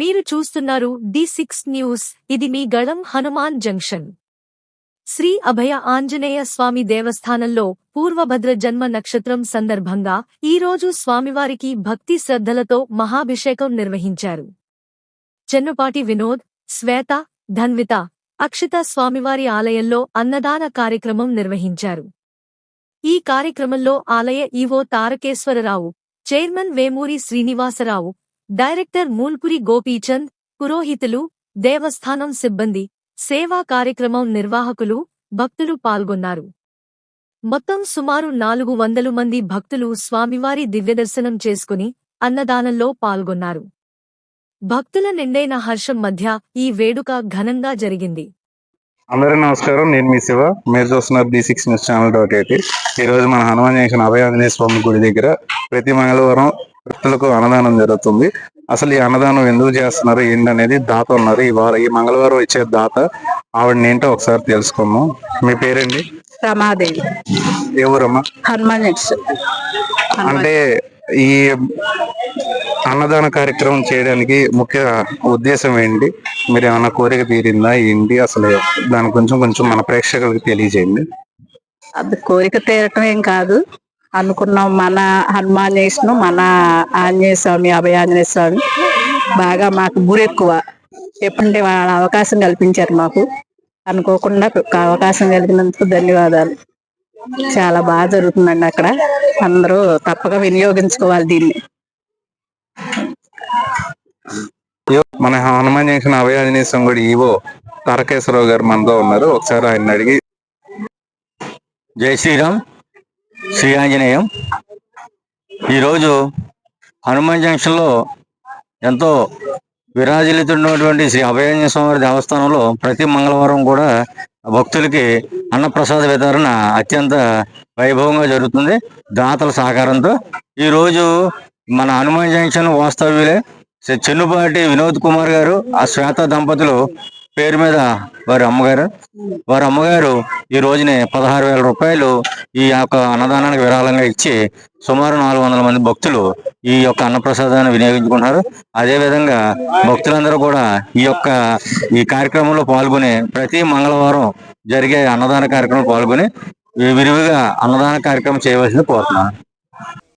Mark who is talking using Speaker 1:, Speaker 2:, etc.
Speaker 1: మీరు చూస్తున్నారు D six news. ఇది మీ గళం హనుమాన్ జంక్షన్. శ్రీ అభయ ఆంజనేయ స్వామి దేవస్థానంలో పూర్వభద్ర జన్మ నక్షత్రం సందర్భంగా ఈరోజు స్వామివారికి భక్తి శ్రద్ధలతో మహాభిషేకం నిర్వహించారు. చెన్నుపాటి వినోద్ శ్వేత ధన్విత అక్షిత స్వామివారి ఆలయంలో అన్నదాన కార్యక్రమం నిర్వహించారు. ఈ కార్యక్రమంలో ఆలయ EO Tarakeswararao chairman Vemuri Srinivasarao director Mulpuri Gopichand పురోహితులు దేవస్థానం సిబ్బంది సేవా కార్యక్రమం నిర్వాహకులు భక్తులు పాల్గొన్నారు. మొత్తం సుమారు నాలుగు వందలు మంది భక్తులు స్వామివారి దివ్యదర్శనం చేసుకుని అన్నదానంలో పాల్గొన్నారు. భక్తుల నిండైన హర్షం మధ్య ఈ వేడుక ఘనంగా జరిగింది.
Speaker 2: అందరూ నమస్కారం. నేను మీ శివ. మీరు చూస్తున్నారు D six news channel dot eighty ఈ రోజు మన హనుమాన్ జంక్షన్ అభయ ఆంజనేయ స్వామి గుడి దగ్గర ప్రతి మంగళవారం భక్తులకు అన్నదానం జరుగుతుంది. అసలు ఈ అన్నదానం ఎందుకు చేస్తున్నారు? ఏంటనేది దాత ఉన్నారు. ఈ వారం ఈ మంగళవారం ఇచ్చే దాత ఆవిడని ఏంటో ఒకసారి తెలుసుకుందాం. మీ పేరేంటి?
Speaker 3: రమాదేవి.
Speaker 2: ఏ ఊరమ్మా?
Speaker 3: హనుమాన్
Speaker 2: అంటే ఈ అన్నదాన కార్యక్రమం చేయడానికి ముఖ్య ఉద్దేశం ఏంటి? మీరు ఏమైనా కోరిక తీరిందా? ఏంటి? అసలు దాని కొంచెం కొంచెం మన ప్రేక్షకులకు తెలియజేయండి.
Speaker 3: అది కోరిక తీరటం ఏం కాదు. అనుకున్నాం. మన హనుమాన్ చేసిన మన ఆంజనేయ స్వామి అభయ ఆంజనేయ స్వామి బాగా మాకు గురి ఎక్కువ ఎప్పుడంటే వాళ్ళ అవకాశం కల్పించారు మాకు. అనుకోకుండా ఒక అవకాశం కలిగినందుకు ధన్యవాదాలు. చాలా బాగా జరుగుతుందండి అక్కడ. అందరూ తప్పక వినియోగించుకోవాలి దీన్ని.
Speaker 2: మన హనుమాన్ జంక్షన్ అభయ ఆంజనేయ స్వామి గుడి ఈవో తారకేశ్వరరావు గారు మనతో ఉన్నారు. ఒకసారి ఆయన అడిగి
Speaker 4: జై శ్రీరామ్. శ్రీ ఆంజనేయం ఈరోజు హనుమాన్ జంక్షన్లో ఎంతో విరాజిల్లుతున్నటువంటి శ్రీ అభయాంజ స్వామి దేవస్థానంలో ప్రతి మంగళవారం కూడా భక్తులకి అన్నప్రసాద వితరణ అత్యంత వైభవంగా జరుగుతుంది. దాతల సహకారంతో ఈరోజు మన హనుమాన్ జంక్షన్ వాస్తవ్యులే శ్రీ చెన్నుపాటి వినోద్ కుమార్ గారు ఆ శ్వేత దంపతులు పేరు మీద వారి అమ్మగారు. వారి అమ్మగారు ఈ రోజునే పదహారు వేల రూపాయలు ఈ యొక్క అన్నదానానికి విరాళంగా ఇచ్చి సుమారు నాలుగు వందల మంది భక్తులు ఈ యొక్క అన్నప్రసాదాన్ని వినియోగించుకుంటున్నారు. అదే విధంగా భక్తులందరూ కూడా ఈ యొక్క ఈ కార్యక్రమంలో పాల్గొని ప్రతి మంగళవారం జరిగే అన్నదాన కార్యక్రమం పాల్గొని విరివిగా అన్నదాన కార్యక్రమం చేయవలసింది కోరుతున్నాను.